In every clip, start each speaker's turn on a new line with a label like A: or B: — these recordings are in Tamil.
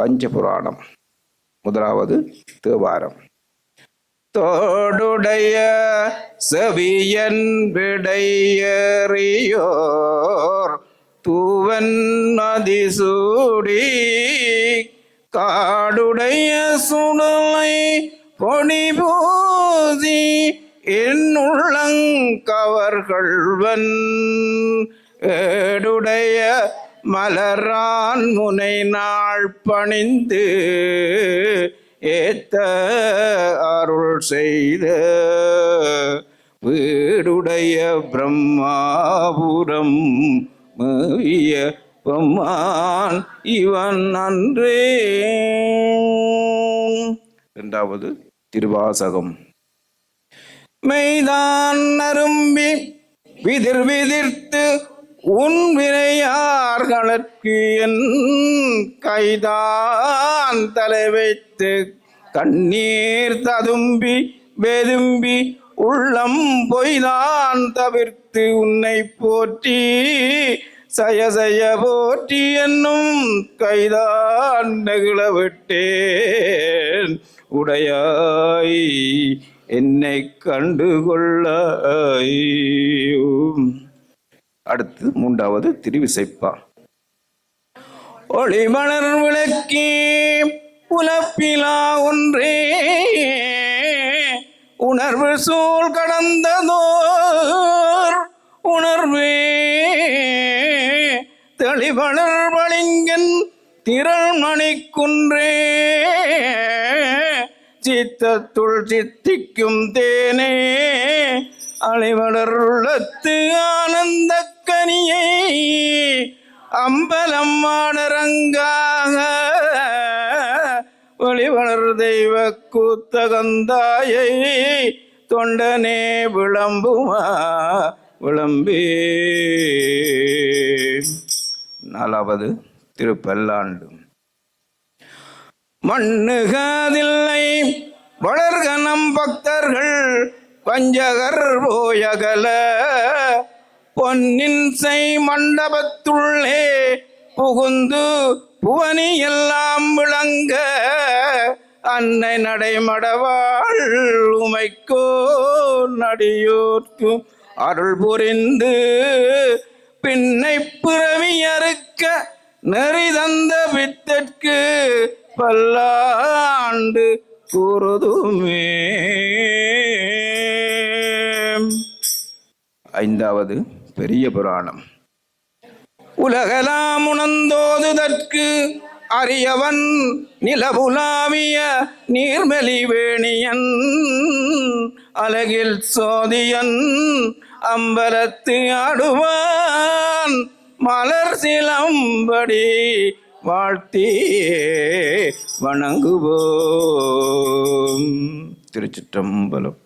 A: பஞ்சபுராணம். முதலாவது தேவாரம். தோடுடைய செவியன் விடையறியோர் தூவன் அதிசூடி காடுடைய சுடலை பொடிபூதி என்னுள்ளங்கவர்கள்வன் ஏடுடைய மலரான் முனை நாள் பணிந்து ஏத்த அருள் செய்த வீடுடைய பிரம்மாபுரம் மவிய பொம்மான் இவன் அன்றே. இரண்டாவது திருவாசகம். மெய்தான் அரும்பி விதிர் விதிர்த்து உன் வினையா வினையார்களுக்கு என் கைதான் தலை வைத்து கண்ணீர் ததும்பி வெதும்பி உள்ளம் பொய்தான் தவிர்த்து உன்னை போற்றி சய சய போற்றி என்னும் கைதான் நெகிழ விட்டேன். உடையாய் என்னை கண்டுகொள்ள அடுத்து மூன்றாவது திருவிசைப்பா. ஒளிமலர் விளக்கி புலப்பிலா ஒன்றே. உணர்வு சூழ் கடந்ததோர் உணர்வே. தெளிவளர் வழிங்கன் திரள் மணிக்குன்றே. சித்தத்துள் சித்திக்கும் தேனே. அலைவளர் உள்ளத்து ஆனந்த கனியை. அம்பலம் ஆடரங்காக ஒளிவளர் தெய்வ கூத்தகந்தாயை தொண்டனே விளம்புமா விளம்பே நாலாவது திருப்பல்லாண்டு. மண்ணுகாதில்லை வளர்கனம் பக்தர்கள் பஞ்சகர் போயகல பொன்னின் செய் மண்டபத்துள்ளே புகுந்து புவனி எல்லாம் விளங்க அன்னை நடைமடவாள் உமைக்கோ நடியோர்க்கும் அருள் புரிந்து பின்னை பிறவி அறுக்க நெறி தந்த வித்தற்கு பல்லாண்டு கூறுதுமே. ஐந்தாவது பெரிய புராணம். உலகலாம் உணர்ந்தோதுதற்கு அரியவன் நிலபுலாவிய நீர்மெலிவேணியன் அழகில் சோதியன் அம்பலத்து ஆடுவான் மலர் சிலம்படி வாழ்த்தி வணங்குவோம். திருச்சிற்றம்பலம்.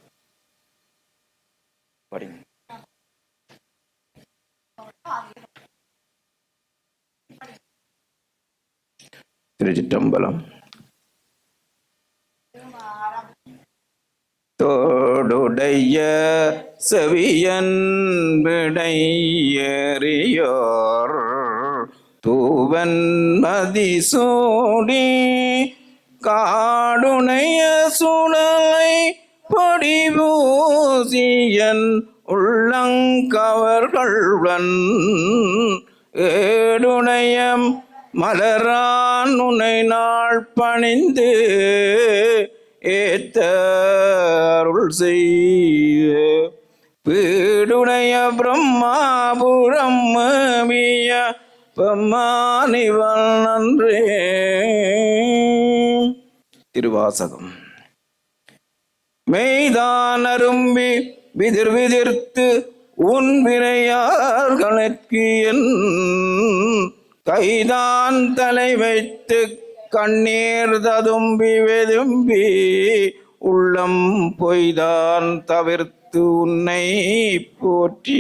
A: திருச்சிட்டம்பலம் தோடுடைய செவியன் விடையறியோர். தூவன் மதிசூடி காடுனைய சுடலை பொடிபூசியன் உள்ளங்கவர்கள்வன் ஏடுணையம் மலரான் உனை நாள் பணிந்து ஏத்த அருள் செய்ய வீடுடைய பிரம்மாபுரம் மேவிய பெம்மானிவன் நன்றே. திருவாசகம். மெய்தான் அரும்பி விதிர் விதிர்த்து உன் வினையார்களுக்கு என் கைதான் தலை வைத்து கண்ணீர் ததும்பி வெதும்பி உள்ளம் பொய்தான் தவிர்த்து உன்னை போற்றி.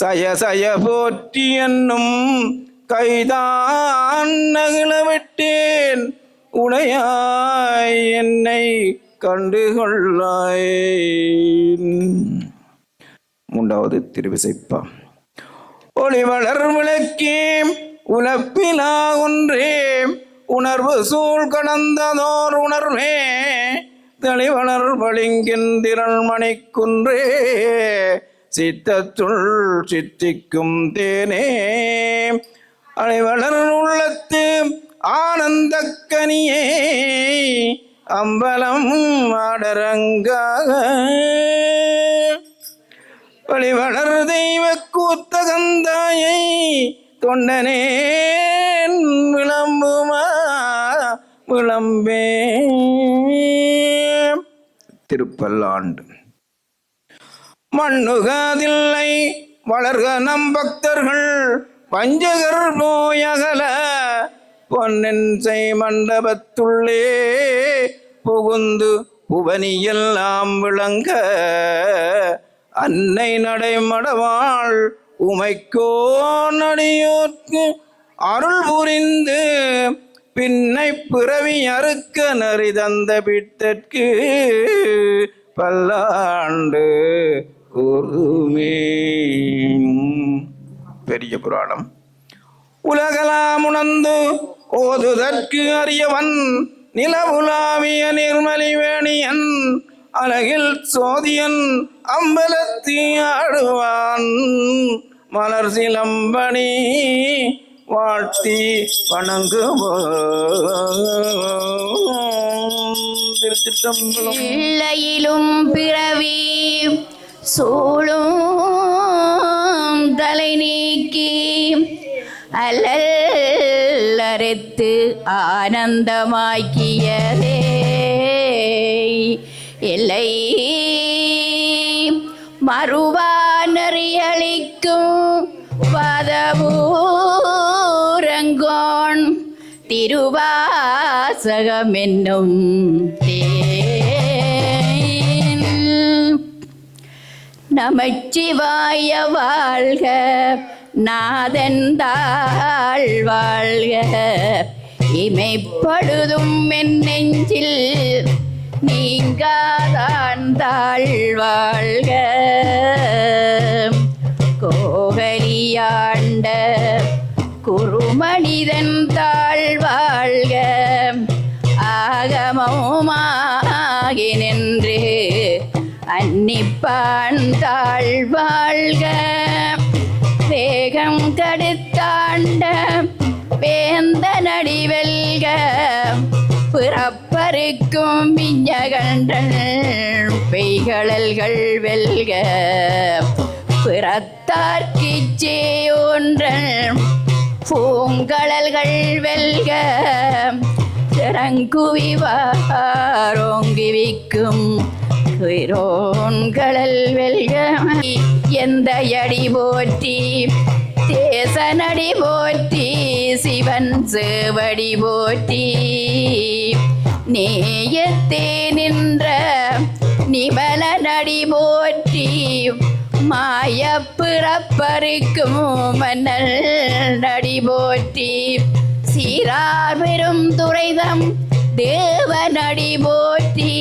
A: சய சய போற்றி என்னும் கைதான் நகிழ விட்டேன். உடையாய் என்னை கண்டுகொள்ளாய் மூன்றாவது திருவிசைப்பா. ஒளி வளர் விளக்கேன் உலப்பிலா ஒன்றே உணர்வு சூழ் கடந்ததோர் உணர்வே தெளிவளர் பளிங்கின் மணிக்குன்றே சித்தத்துள் சித்திக்கும் தேனே. அலைவளர் உள்ளத்து ஆனந்த கனியே அம்பலம் ஆடரங்காக. வழிவளர் தெய்வ கூத்தகந்தாயை தொண்டனேன் விளம்புமா விளம்பே திருப்பல்லாண்டு. மண்ணுகாதில்லை வளர்க நம் பக்தர்கள் பஞ்சகர் நோயகல பொன்னென் செய் மண்டபத்துள்ளே புகுந்து புவனியெல்லாம் விளங்க. அன்னை நடைமடவாள் உமைக்கோ நடியோர்க்கு அருள் புரிந்து பின்னை பிறவி அறுக்க நரி தந்த பித்தற்கு பல்லாண்டு கூறுமே. பெரிய புராணம். உலகலாம் உணர்ந்து ஓதுதற்கு அறியவன் நிலவுலாவிய நிர்மலி வேணியன் அழகில் சோதியன் அம்பலத்தி ஆடுவான் மலர் சிலம்பணி வாழ்த்தி வணங்குவோம்
B: இல்லையிலும் பிறவி சூழும் தலை நீக்கி அல்லல் ஆனந்தமாக்கியதே. இல்லை மறுவானறியளிக்கும் பதவூரங்கோன் திருவாசகம் என்னும் நமச்சிவாய வாழ்க நாதந்தாள் வாழ்க. இமைப்படுதும் என் நெஞ்சில் நீங்காதான் தாழ் கோகலியாண்ட குருமனிதன் தாழ்வாழ்க. வாழ்க நின்று அன்னிப்பான் தாழ்வாழ்க. வேகம் கடுத்தாண்ட வேந்த நடிவெல்க பிறப்பருக்கும் விஞ்சகண்டன் பெய்களல்கள் வெல்க. பிறத்தார்க்கிச்சே ஒன்றன் பூங்கழல்கள் வெல்க. திறங்குவி வாரோங்கி வெல்க. எந்த அடி போற்றி தேசனடி போற்றி சிவன் சேவடி போற்றி. நேயத்தே நின்ற நிபல நடி போற்றி. மாய பிறப்பருக்கும் மன்னல் நடி போற்றி. சீரார் பெரும் துறைதம் தேவனடி போற்றி.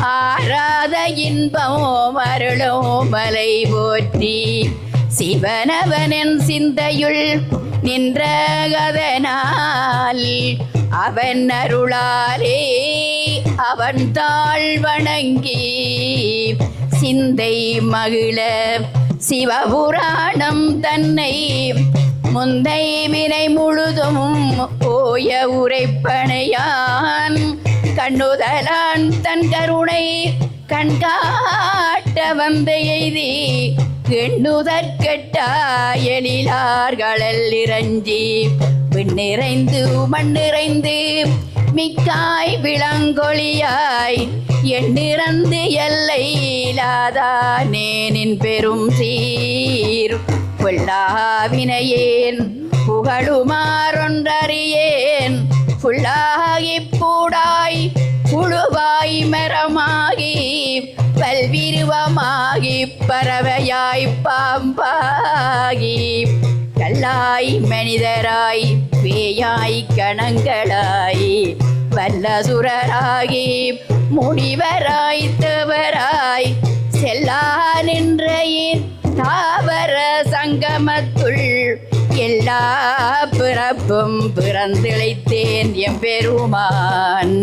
B: ஆராத இன்பமோ மருளோ மலை போற்றி. சிவனவனின் சிந்தையுள் நின்ற கதனால் அவன் அருளாலே அவன் தாழ் வணங்கி சிந்தை மகிழ சிவபுராணம் தன்னை முந்தை வினை முழுதும் ஓய உரைப்பனையான் கண்ணுதலான் தன் கருணை கண்காட்ட வந்த எய்தி எண்ணுதற்கெட்டாயலிலார்களல் இறஞ்சி விண்ணிறைந்து மண்ணிறைந்து மிக்காய் விளங்கொழியாய் எண்ணிறந்து எல்லை இல்லாதானேனின் பெரும் சீர். புல்லாவினையேன் புகழுமாறொன்றறியேன் புல்லாகி பூடாய் புழுவாய் மரமாகி பல்விருவமாகி பறவையாய் பாம்பாகி கல்லாய் மனிதராய் பேயாய் கணங்களாய் வல்லசுரராகி முனிவராய் தவராய் செல்லா நின்ற தாவர சங்கமத்துள் எல்லா பிறப்பும் பிறந்திழைத்தேன் எம் பெருமான்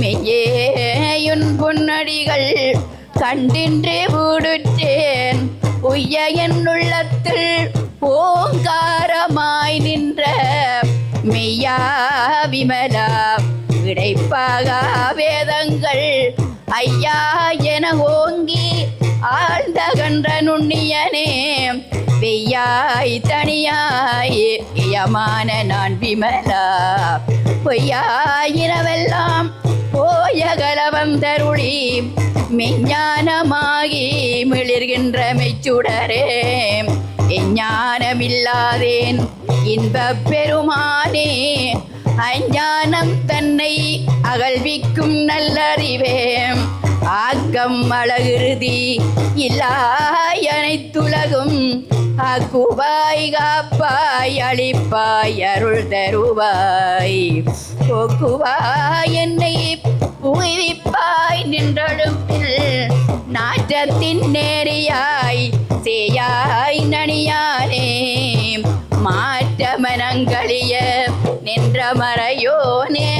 B: மெய்யேயுன் பொன்னடிகள் கண்டின்றே ஊடுற்றேன். உய்ய என் உள்ளத்தில் ஓங்காரமாய் நின்ற மெய்யா விமலா. விடைப்பாக வேதங்கள் ஐயா என ஓங்கி ஆழ்ந்த கன்ற நுண்ணியனே. வெய்யாய் தனியாய் இயமான நான் விமலா. பொய்யாயிரவெல்லாம் மாயகலவந்தருளி மெஞ்ஞானமாகி மிளிர்கின்ற மெச்சுடரே. எஞ்ஞானமில்லாதேன் இன்பப் பெருமானே அஞ்ஞானம் தன்னை அகழ்விக்கும் நல்லறிவே. ஆக்கம் அழகிருதி இல்லாய் அனைத்துலகும் ஆக்குவாய் காப்பாய் அழிப்பாய் அருள் தருவாய். போக்குவாய் என்னை உயிர்ப்பாய் நின்றழுப்பில் நாற்றத்தின் நேரியாய் சேயாய் நனியானே. மாற்றமனங்களிய நின்ற மறையோனே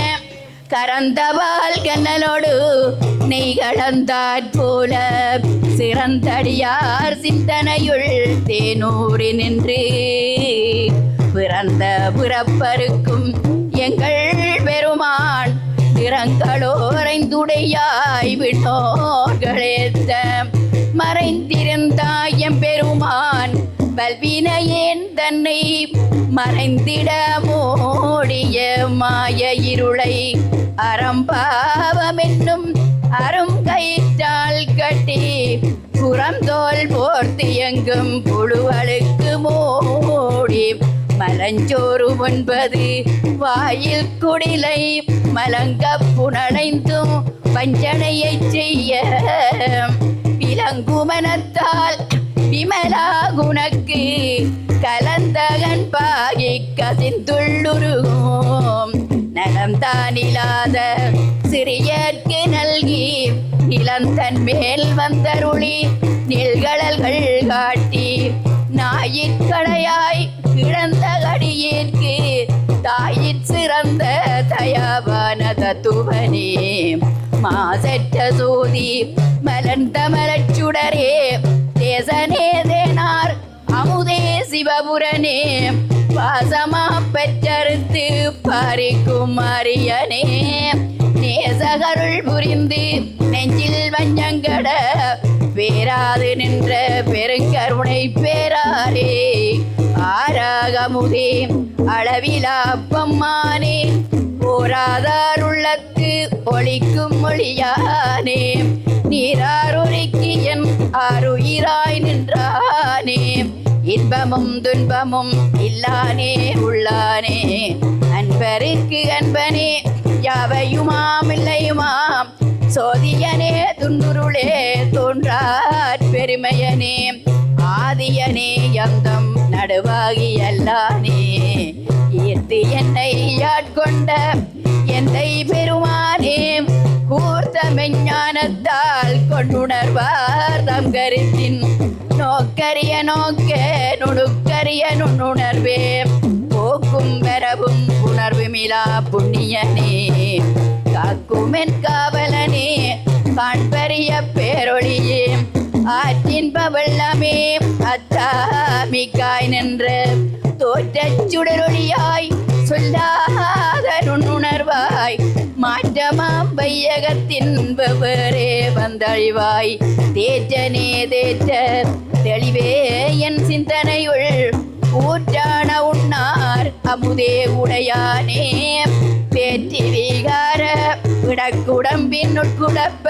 B: கரந்தவால் கண்ணலோடு நெய் கலந்தாற் போல சிறந்தடியார் சிந்தனையுள் தேனூறி நின்று. பிறந்த பிறப்பருக்கும் எங்கள் பெருமான் திறங்களோரைந்துடையாய் விண்ணோர்களேத்த மறைந்திருந்தாயம் பெருமான் பல்வினையேன் தன்னை மறைந்திட மூடிய மாய இருளை. அறம்பாவம் என்னும் அரும் கயிற்றால் கட்டி புறந்தோல் போர்த்து எங்கும் புழுவழுக்கு மூடி மலஞ்சோறு ஒன்பது. வாயில் குடிலை மலங்க புனடைந்தும் வஞ்சனையை செய்ய. விலங்குமனத்தால் விமலா குணக்கு கலந்தகன் பாகி கசிந்துள்ளுருகும். நலம் சிறியர்க்கு நல்கி இளந்தன் மேல் வந்தருளி நில்கடல்கள் காட்டி. நாயிற்கடையாய் கிடந்த கடியேற்கு தாயிற் சிறந்த தயாவான தத்துவனே. மாசற்ற சோதி மலர்ந்த மலச்சுடரே தேசனே தேனார் அமுதே சிவபுரனே. பாசமா பெற்றறுத்து பறிக்கும் அரியனே. நேசகருள் புரிந்து நெஞ்சில் வஞ்சங்கட பேராது நின்ற பெருங்கருணை பேராரே. ஆராகமுதே அளவிலா பம்மானே போராதார் உள்ளத்து ஒளிக்கும் மொழியானே. நீராருரிக்கு என் ஆறுயிராய் நின்றானே. இன்பமும் துன்பமும் இல்லானே உள்ளானே. அன்பருக்கு அன்பனே யாவையுமாம் இல்லையுமாம். சோதியனே துன்புருளே தோன்றார் பெருமையனே. ஆதியனே யந்தம் நடுவாகி அல்லானே ஈர்த்து என்னை ஆட்கொண்ட எந்தை பெருமானே கூர்த்த மெஞ்ஞானத்தால் கொண்டுணர்வார் தம் கருத்தின் நோக்கரிய நோக்க நுணுக்கரிய நுண்ணுணர்வே. போக்கும் பெறவும் உணர்வு மிலா புண்ணியனே காக்குமென் அத்தாமிக்காய் நின்று தோற்றச் சுடரொளியாய் சொல்லாத நுண்ணுணர்வாய் மாற்றமாம் வையகத்தின் வெவ்வேறே வந்தழிவாய். தேற்றனே தேற்ற தெளிவே என் சிந்தனையுள் ஊற்றான உண்ணார் அமுதே உடையானே. பேற்றி வீகார விடக்குடம்பின் உட்குடப்ப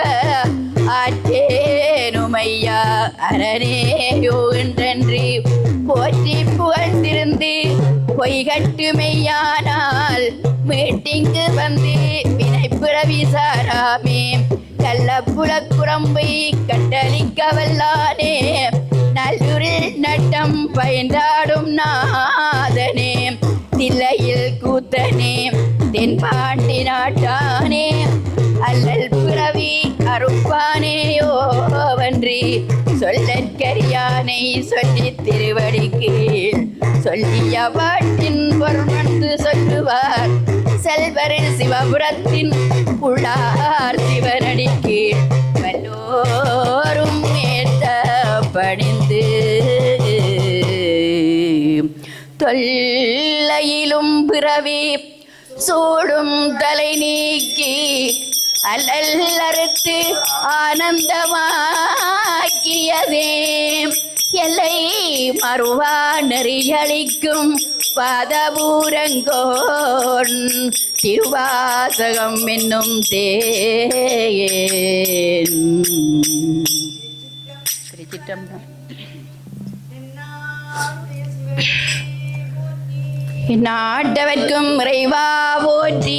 B: ஆற்றேனுமையா அரணேயோ என்றன்றி போற்றி புகழ்ந்திருந்து பொய்கட்டு மெய்யானால் மீட்டிங்கு வந்து வினைப்பிறவி சாராமே கள்ளப்புல குரம்பை கட்டளிக்க வல்லானே நல்லுரில் நட்டம் பயந்தாடும் நாதனே. தில்லையில் கூத்தனே தென்பாண்டி நாட்டானே. சொல்லி திருவடிக்கு சொல்லிய பாட்டின் பொருணர்ந்து சொல்லுவார். செல்வரில் சிவபுரத்தின் உள்ளார் சிவனடிக்கு வல்லோரும் ஏற்ற பணிந்து தொல்லையிலும் பிறவி சூடும் தலை நீக்கி அல்லல் ஆனந்தமாக்கியதே. எல்லை மறுவா நெறியளிக்கும் பாதபூரங்கோன் திருவாசகம் என்னும் தேன். நாட்டவர்க்கும் இறைவா போற்றி